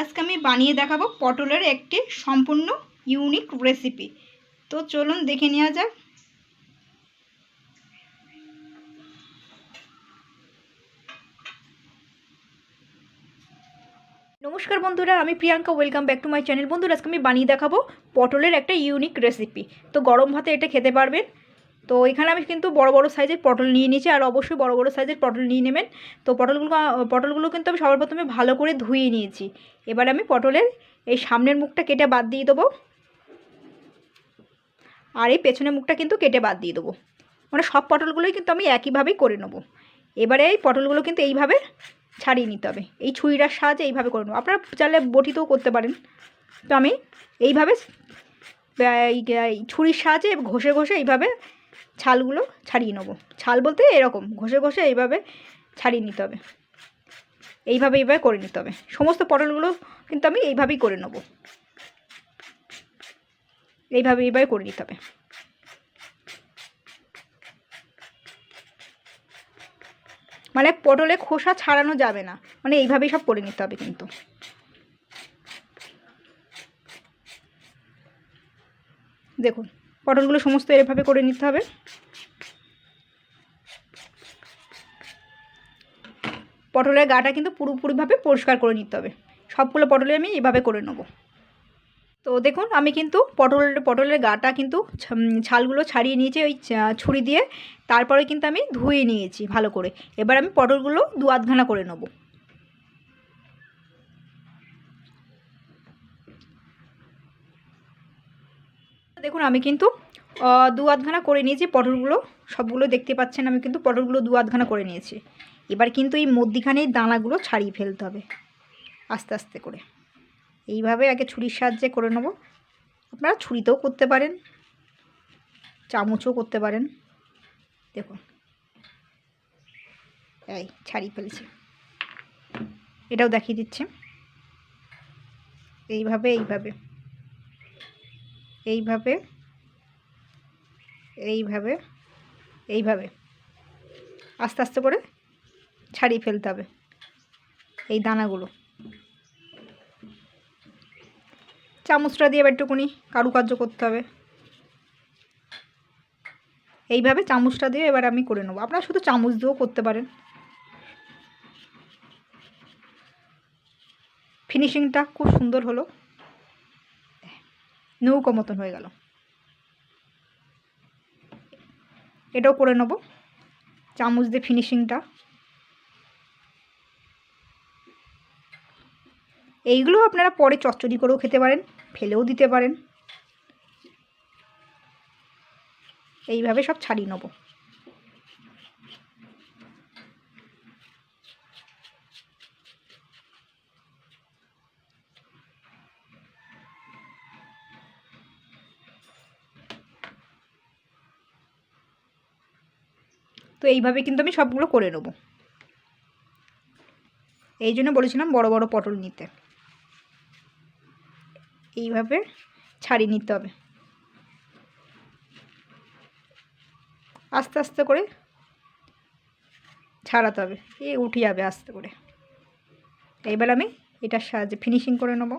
আজকে আমি বানিয়ে দেখাবো পটলের একটি সম্পূর্ণ ইউনিক রেসিপি তো চলুন দেখে নেওয়া যাক। নমস্কার বন্ধুরা, আমি Priyanka welcome back to my channel বন্ধুরা, আজকে আমি বানিয়ে দেখাবো পটলের একটা ইউনিক রেসিপি তো গরম ভাতে এটা খেতে পারবেন। তো এখানে আমি কিন্তু বড় বড় সাইজের পটল নিয়ে নিয়েছি আর অবশ্যই বড় বড় সাইজের পটল নিয়ে নেবেন। তো পটলগুলো পটলগুলো কিন্তু আমি সবার প্রথমে ভালো করে ধুয়ে নিয়েছি। এবার আমি পটলের এই সামনের মুখটা কেটে বাদ দিয়ে দেবো। আর এই পেছনের মুখটা কিন্তু কেটে বাদ দিয়ে দেবো। মানে সব পটলগুলোই কিন্তু আমি একইভাবেই করে নেব। এবারে এই পটলগুলো কিন্তু এইভাবে ছাড়িয়ে নিতে হবে। এই ছুরিটার সাহায্যে এইভাবে করে নেব। আপনারা চাইলে বটিতেও করতে পারেন। তো আমি এইভাবে এই ছুরির সাহায্যে ঘষে ঘষে এইভাবে ছালগুলো ছাড়িয়ে নেব। ছাল বলতে এরকম, ঘষে ঘষে এইভাবে ছাড়িয়ে নিতে হবে। এইভাবে এইভাবে করে নিতে হবে। সমস্ত পটলগুলো কিন্তু আমি এইভাবেই করে নেব। এইভাবে এইভাবে করে নিতে হবে। মানে পটলে খোসা ছাড়ানো যাবে না। মানে এইভাবেই সব করে নিতে হবে কিন্তু। দেখুন পটলগুলো সমস্ত এভাবে করে নিতে হবে। পটলের গাটা কিন্তু পুরোপুরিভাবে পরিষ্কার করে নিতে হবে। সবগুলো পটলে আমি এভাবে করে নেব। তো দেখুন, আমি কিন্তু পটল, পটলের গাটা কিন্তু ছালগুলো ছাড়িয়ে নিয়েছি ওই ছুরি দিয়ে। তারপরে কিন্তু আমি ধুয়ে নিয়েছি ভালো করে। এবার আমি পটলগুলো দু আধখানা করে নেব। দেখুন, আমি কিন্তু দু আধখানা করে নিয়েছি পটলগুলো। সবগুলো দেখতে পাচ্ছেন, আমি কিন্তু পটলগুলো দু আধখানা করে নিয়েছি। এবার কিন্তু এই মধ্যিখানে দানাগুলো ছাড়িয়ে ফেলতে হবে, আস্তে আস্তে করে। এইভাবে আগে ছুরির সাহায্যে করে নেব। আপনারা ছুরিতেও করতে পারেন, চামচও করতে পারেন। দেখুন, এই ছাড়িয়ে ফেলেছি। এটাও দেখিয়ে দিচ্ছে। এইভাবে এইভাবে। এইভাবে এইভাবে এইভাবে। আস্তে আস্তে করে ছাড়িয়ে ফেলতে হবে এই দানাগুলো। চামচটা দিয়ে এবার একটুকুনি কারুকার্য করতে হবে। এইভাবে চামচটা দিয়ে এবার আমি করে নেব। আপনারা শুধু চামচ দিয়েও করতে পারেন। ফিনিশিংটা খুব সুন্দর হলো। নৌকো মতন হয়ে গেল। এটাও করে নেব। চামচ দিয়ে ফিনিশিংটা এইগুলো আপনারা পরে চচ্চড়ি করেও খেতে পারেন, ফেলেও দিতে পারেন। এইভাবে সব ছাড়িয়ে নেব। তো এইভাবে কিন্তু আমি সবগুলো করে নেব। এই জন্য বলেছিলাম বড় বড় পটল নিতে। এইভাবে ছাড়িয়ে নিতে হবে। আস্তে আস্তে করে ছাড়াতে হবে। এ উঠে যাবে আস্তে করে। এইবার আমি এটার সাহায্যে ফিনিশিং করে নেব।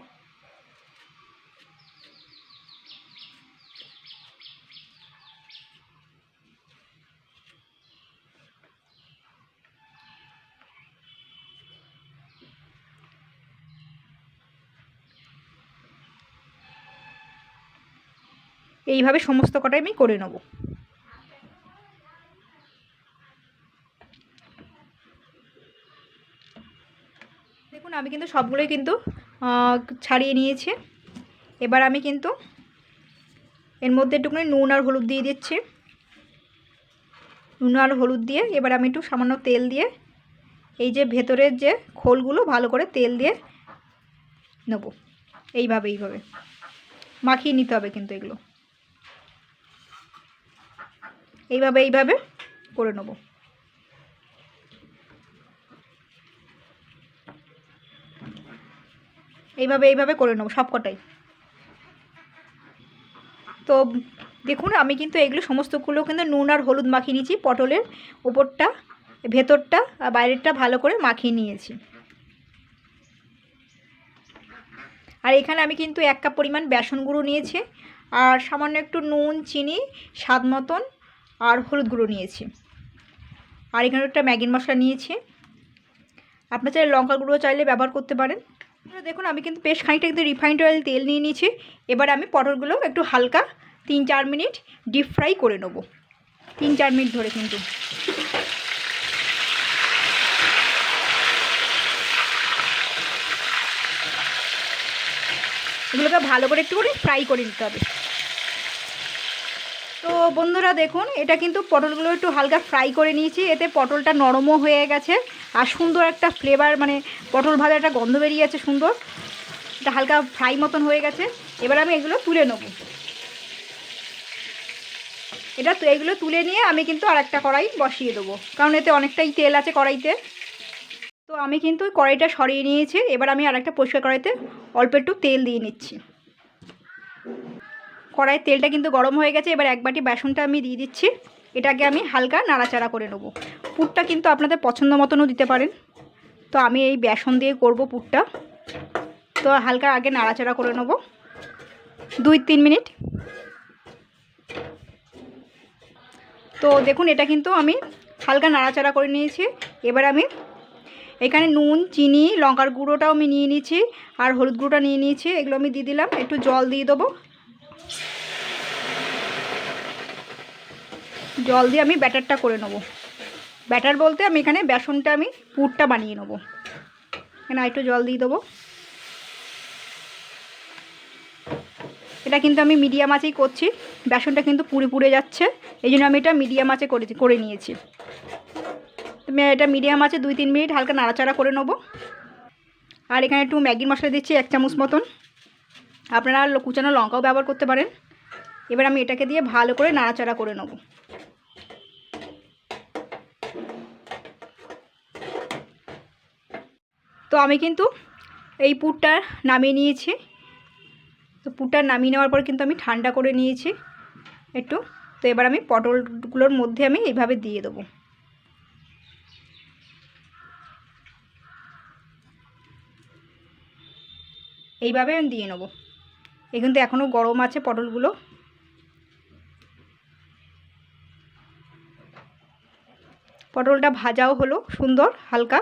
এইভাবে সমস্ত কটাই আমি করে নেব। দেখুন, আমি কিন্তু সবগুলোই কিন্তু ছাড়িয়ে নিয়েছি। এবার আমি কিন্তু এর মধ্যে একটুখানি নুন আর হলুদ দিয়ে দিচ্ছি। নুন আর হলুদ দিয়ে এবার আমি একটু সামান্য তেল দিয়ে এই যে ভেতরের যে খোলগুলো, ভালো করে তেল দিয়ে নেব। এইভাবে এইভাবে। মাখিয়ে নিতে হবে কিন্তু এগুলো। এইভাবে এইভাবে করে নেব। এইভাবে এইভাবে করে নেব সবকটাই তো দেখুন, আমি কিন্তু এগুলো সমস্তগুলো কিন্তু নুন আর হলুদ মাখিয়ে নিয়েছি, পটলের ওপরটা, ভেতরটা আর বাইরেরটা ভালো করে মাখিয়ে নিয়েছি। আর এখানে আমি কিন্তু এক কাপ পরিমাণ বেসন গুঁড়ো নিয়েছি, আর সামান্য একটু নুন, চিনি, স্বাদ মতন আর হলুদ গুঁড়ো নিয়েছি। আর এখানে একটা ম্যাগির মশলা নিয়েছি। আপনার চাইলে লঙ্কা গুঁড়ো চাইলে ব্যবহার করতে পারেন। দেখুন, আমি কিন্তু বেশ খানিকটা কিন্তু রিফাইন্ড অয়েল তেল নিয়ে নিয়েছি। এবার আমি পটলগুলো একটু হালকা তিন চার মিনিট ডিপ ফ্রাই করে নেব। তিন চার মিনিট ধরে কিন্তু। এগুলোকে ভালো করে একটু করে ফ্রাই করে নিতে হবে। তো বন্ধুরা দেখুন, এটা কিন্তু পটলগুলো একটু হালকা ফ্রাই করে নিয়েছি, এতে পটলটা নরমও হয়ে গেছে, আর সুন্দর একটা ফ্লেভার মানে পটল ভাজা একটা গন্ধ বেরিয়ে আছে সুন্দর, এটা হালকা ফ্রাই মতন হয়ে গেছে, এবার আমি এগুলো তুলে নেব। এটা এগুলো তুলে নিয়ে আমি কিন্তু আর একটা কড়াই বসিয়ে দেবো, কারণ এতে অনেকটাই তেল আছে কড়াইতে। তো আমি কিন্তু কড়াইটা সরিয়ে নিয়েছি, এবার আমি আরেকটা পরিষ্কার কড়াইতে অল্প একটু তেল দিয়ে নিচ্ছি। কড়াইয়ের তেলটা কিন্তু গরম হয়ে গেছে, এবার এক বাটি বেসনটা আমি দিয়ে দিচ্ছি। এটাকে আমি হালকা নাড়াচাড়া করে নেব। পুরটা কিন্তু আপনাদের পছন্দ মতনও দিতে পারেন। তো আমি এই বেসন দিয়ে করব পুরটা। তো হালকা আগে নাড়াচাড়া করে নেব। দুই তিন মিনিট। তো দেখুন, এটা কিন্তু আমি হালকা নাড়াচাড়া করে নিয়েছি। এবার আমি এখানে নুন, চিনি, লঙ্কার গুঁড়োটাও আমি নিয়ে নিয়েছি, আর হলুদ গুঁড়োটা নিয়ে নিয়েছি। এগুলো আমি দিয়ে দিলাম। একটু জল দিয়ে দেবো। জল দিয়ে আমি ব্যাটারটা করে নেব। ব্যাটার বলতে আমি এখানে বেসনটা আমি পুরটা বানিয়ে নেব। এখানে একটু জল দিয়ে দেবো। এটা কিন্তু আমি মিডিয়াম আঁচেই করছি। বেসনটা কিন্তু পুড়ে পুড়ে যাচ্ছে। এই জন্য আমি এটা মিডিয়াম আঁচে করে করে নিয়েছি। তুমি এটা মিডিয়াম আছে দুই তিন মিনিট হালকা নাড়াচাড়া করে নেব। আর এখানে একটু ম্যাগির মশলা দিচ্ছি, এক চামচ মতন। আপনারা কুচানো লঙ্কাও ব্যবহার করতে পারেন। এবার আমি এটাকে দিয়ে ভালো করে নাড়াচাড়া করে নেব। আমি কিন্তু এই পুরটা নামিয়ে নিয়েছি। তো পুরটা নামিয়ে নেওয়ার পর কিন্তু আমি ঠান্ডা করে নিয়েছি একটু। তো এবার আমি পটলগুলোর মধ্যে আমি এইভাবে দিয়ে দেবো। এইভাবে আমি দিয়ে নেব। এ কিন্তু এখনও গরম আছে পটলগুলো। পটলটা ভাজাও হলো সুন্দর, হালকা।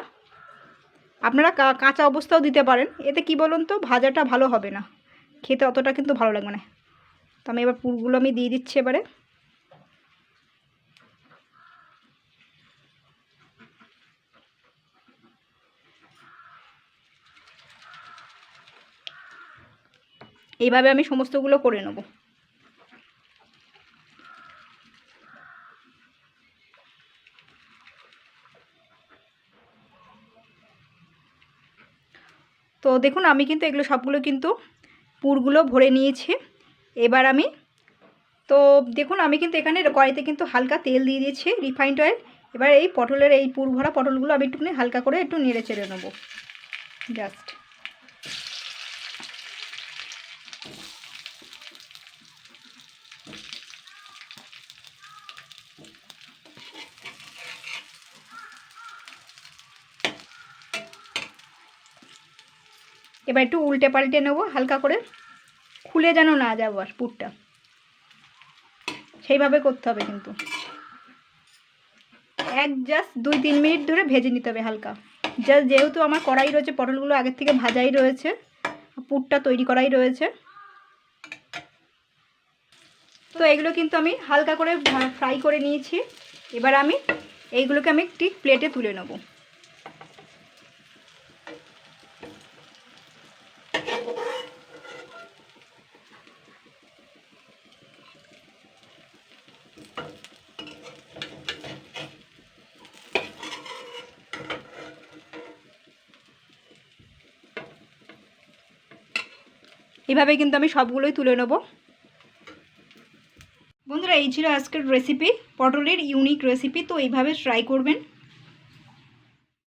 আপনারা কাঁচা অবস্থাও দিতে পারেন। এতে কি বলুন তো, ভাজাটা ভালো হবে না। খেতে অতটা কিন্তু ভালো লাগবে না। তো আমি এবার পুরগুলো আমি দিয়ে দিচ্ছি এবারে। এইভাবে আমি সমস্তগুলো করে নেব। তো দেখুন, আমি কিন্তু এগুলো সবগুলো কিন্তু পুরগুলো ভরে নিয়েছি। এবার আমি, তো দেখুন, আমি কিন্তু এখানে কড়াইতে কিন্তু হালকা তেল দিয়ে দিয়েছি রিফাইন্ড অয়েল এবার এই পটলের এই পুর ভরা পটলগুলো আমি একটুখানি হালকা করে একটু নেড়ে চেড়ে নেব। জাস্ট এবার একটু উল্টে পাল্টে নেব, হালকা করে। খুলে যেন না যাব আর পুরটা। সেইভাবে করতে হবে কিন্তু। এক জাস্ট দুই তিন মিনিট ধরে ভেজে নিতে হবে হালকা। জাস্ট যেহেতু আমার কড়াই রয়েছে, পটলগুলো আগের থেকে ভাজাই রয়েছে পুরটা তৈরি করাই রয়েছে। তো এগুলো কিন্তু আমি হালকা করে ফ্রাই করে নিয়েছি। এবার আমি এইগুলোকে আমি একটি প্লেটে তুলে নেব। এভাবে কিন্তু আমি সবগুলোই তুলে নেব। বন্ধুরা, এই ছিল আজকের রেসিপি পটলের ইউনিক রেসিপি তো এইভাবে ট্রাই করবেন।